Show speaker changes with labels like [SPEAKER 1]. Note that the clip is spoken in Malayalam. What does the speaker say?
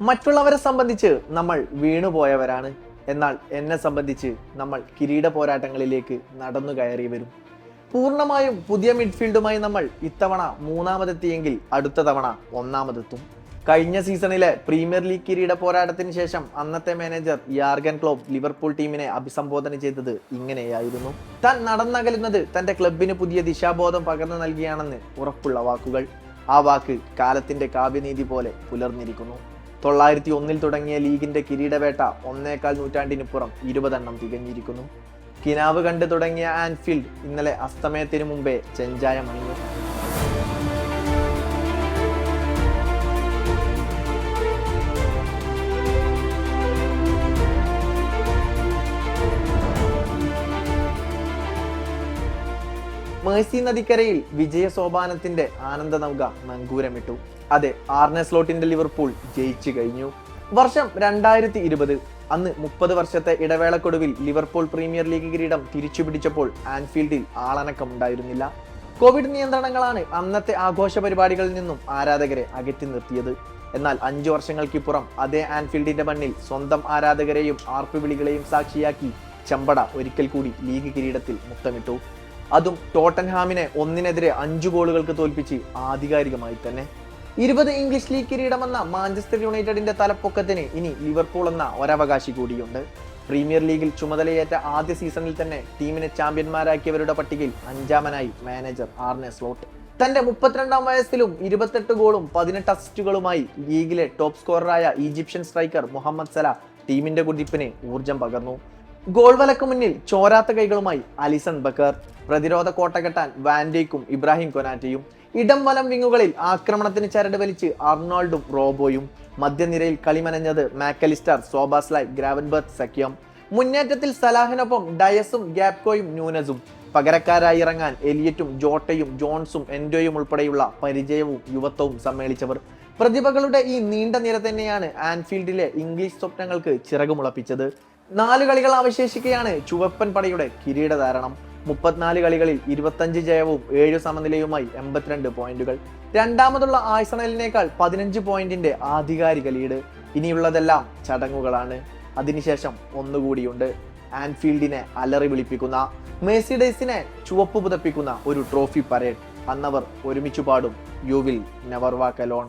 [SPEAKER 1] മറ്റുള്ളവരെ സംബന്ധിച്ച് നമ്മൾ വീണുപോയവരാണ്. എന്നാൽ എന്നെ സംബന്ധിച്ച് നമ്മൾ കിരീട പോരാട്ടങ്ങളിലേക്ക് നടന്നു കയറി വരും. പൂർണമായും പുതിയ മിഡ്ഫീൽഡുമായി നമ്മൾ ഇത്തവണ മൂന്നാമതെത്തിയെങ്കിൽ അടുത്ത തവണ ഒന്നാമതെത്തും. കഴിഞ്ഞ സീസണിലെ പ്രീമിയർ ലീഗ് കിരീട പോരാട്ടത്തിന് ശേഷം അന്നത്തെ മാനേജർ യാർഗൻ ക്ലോബ് ലിവർപൂൾ ടീമിനെ അഭിസംബോധന ചെയ്തത് ഇങ്ങനെയായിരുന്നു. താൻ നടന്നകലുന്നത് തന്റെ ക്ലബിന് പുതിയ ദിശാബോധം പകർന്നു നൽകിയാണെന്ന് ഉറപ്പുള്ള വാക്കുകൾ. ആ വാക്ക് കാലത്തിന്റെ കാവ്യനീതി പോലെ പുലർന്നിരിക്കുന്നു. തൊള്ളായിരത്തി ഒന്നിൽ തുടങ്ങിയ ലീഗിന്റെ കിരീടവേട്ട ഒന്നേകാൽ നൂറ്റാണ്ടിനുപുറം ഇരുപതെണ്ണം തികഞ്ഞിരിക്കുന്നു. കിനാവ് കണ്ടു തുടങ്ങിയ ആൻഫീൽഡ് ഇന്നലെ അസ്തമയത്തിനു മുമ്പേ ചെഞ്ചായമണിഞ്ഞു മേഴ്സി നദിക്കരയിൽ വിജയ സോപാനത്തിന്റെ ആനന്ദ നൗക നങ്കൂരമിട്ടു. അതെ ആർനെ സ്ലോട്ടിന്റെ ലിവർപൂൾ ജയിച്ചു കഴിഞ്ഞു. വർഷം രണ്ടായിരത്തി ഇരുപത് അന്ന് മുപ്പത് വർഷത്തെ ഇടവേളക്കൊടുവിൽ ലിവർപൂൾ പ്രീമിയർ ലീഗ് കിരീടം തിരിച്ചു പിടിച്ചപ്പോൾ ആൻഫീൽഡിൽ ആളനക്കമുണ്ടായിരുന്നില്ല. കോവിഡ് നിയന്ത്രണങ്ങളാണ് അന്നത്തെ ആഘോഷ പരിപാടികളിൽ നിന്നും ആരാധകരെ അകറ്റി നിർത്തിയത്. എന്നാൽ അഞ്ചു വർഷങ്ങൾക്കിപ്പുറം അതേ ആൻഫീൽഡിന്റെ മണ്ണിൽ സ്വന്തം ആരാധകരെയും ആർപ്പുവിളികളെയും സാക്ഷിയാക്കി ചമ്പട ഒരിക്കൽ കൂടി ലീഗ് കിരീടത്തിൽ മുത്തമിട്ടു. അതും ടോട്ടൻഹാമിനെ ഒന്നിനെതിരെ അഞ്ചു ഗോളുകൾക്ക് തോൽപ്പിച്ച് ആധികാരികമായി തന്നെ. ഇരുപത് ഇംഗ്ലീഷ് ലീഗ് കിരീടമെന്ന മാഞ്ചസ്റ്റർ യുണൈറ്റഡിന്റെ തലപ്പൊക്കത്തിന് ഇനി ലിവർപൂൾ എന്ന ഒരവകാശി കൂടിയുണ്ട്. പ്രീമിയർ ലീഗിൽ ചുമതലയേറ്റ ആദ്യ സീസണിൽ തന്നെ ടീമിനെ ചാമ്പ്യന്മാരാക്കിയവരുടെ പട്ടികയിൽ അഞ്ചാമനായി മാനേജർ ആർനെ സ്ലോട്ട്. തന്റെ മുപ്പത്തിരണ്ടാം വയസ്സിലും ഇരുപത്തെട്ട് ഗോളും പതിനെട്ട് അസിസ്റ്റുകളുമായി ലീഗിലെ ടോപ്പ് സ്കോററായ ഈജിപ്ഷ്യൻ സ്ട്രൈക്കർ മുഹമ്മദ് സല ടീമിന്റെ കുതിപ്പിന് ഊർജം പകർന്നു. ഗോൾ വലക്ക് മുന്നിൽ ചോരാത്ത കൈകളുമായി അലിസൺ ബക്കർ. പ്രതിരോധ കോട്ട കെട്ടാൻ വാൻഡേക്കും ഇബ്രാഹിം കൊനാറ്റയും ഇടം വലം വിങ്ങുകളിൽ ആക്രമണത്തിന് ചരട് വലിച്ച് അർണോൾഡും റോബോയും. മധ്യനിരയിൽ കളിമനഞ്ഞത് മാക്കലിസ്റ്റർ സോബാസ്ലായ് ഗ്രാവൻബർത്ത് സഖ്യം. മുന്നേറ്റത്തിൽ സലാഹിനൊപ്പം ഡയസും ഗ്യാപ്കോയും ന്യൂനസും. പകരക്കാരായി ഇറങ്ങാൻ എലിയറ്റും ജോട്ടയും ജോൺസും എൻഡോയും ഉൾപ്പെടെയുള്ള പരിചയവും യുവത്വവും സമ്മേളിച്ചവർ. പ്രതിഭകളുടെ ഈ നീണ്ട നിര തന്നെയാണ് ആൻഫീൽഡിലെ ഇംഗ്ലീഷ് സ്വപ്നങ്ങൾക്ക് ചിറകുമുളപ്പിച്ചത്. നാല് കളികൾ അവശേഷിക്കുകയാണ്. ചുവപ്പൻ പടയുടെ കിരീടധാരണം മുപ്പത്തിനാല് കളികളിൽ ഇരുപത്തഞ്ച് ജയവും ഏഴ് സമനിലയുമായി എൺപത്തിരണ്ട് പോയിന്റുകൾ. രണ്ടാമതുള്ള ആഴ്സണലിനേക്കാൾ പതിനഞ്ച് പോയിന്റിന്റെ ആധികാരിക ലീഡ്. ഇനിയുള്ളതെല്ലാം ചടങ്ങുകളാണ്. അതിനുശേഷം ഒന്നുകൂടിയുണ്ട്. ആൻഫീൽഡിനെ അലറി വിളിപ്പിക്കുന്ന മേസിഡേസിനെ ചുവപ്പ് പുതപ്പിക്കുന്ന ഒരു ട്രോഫി പരേഡ്. അന്നവർ ഒരുമിച്ചു പാടും you will never walk alone.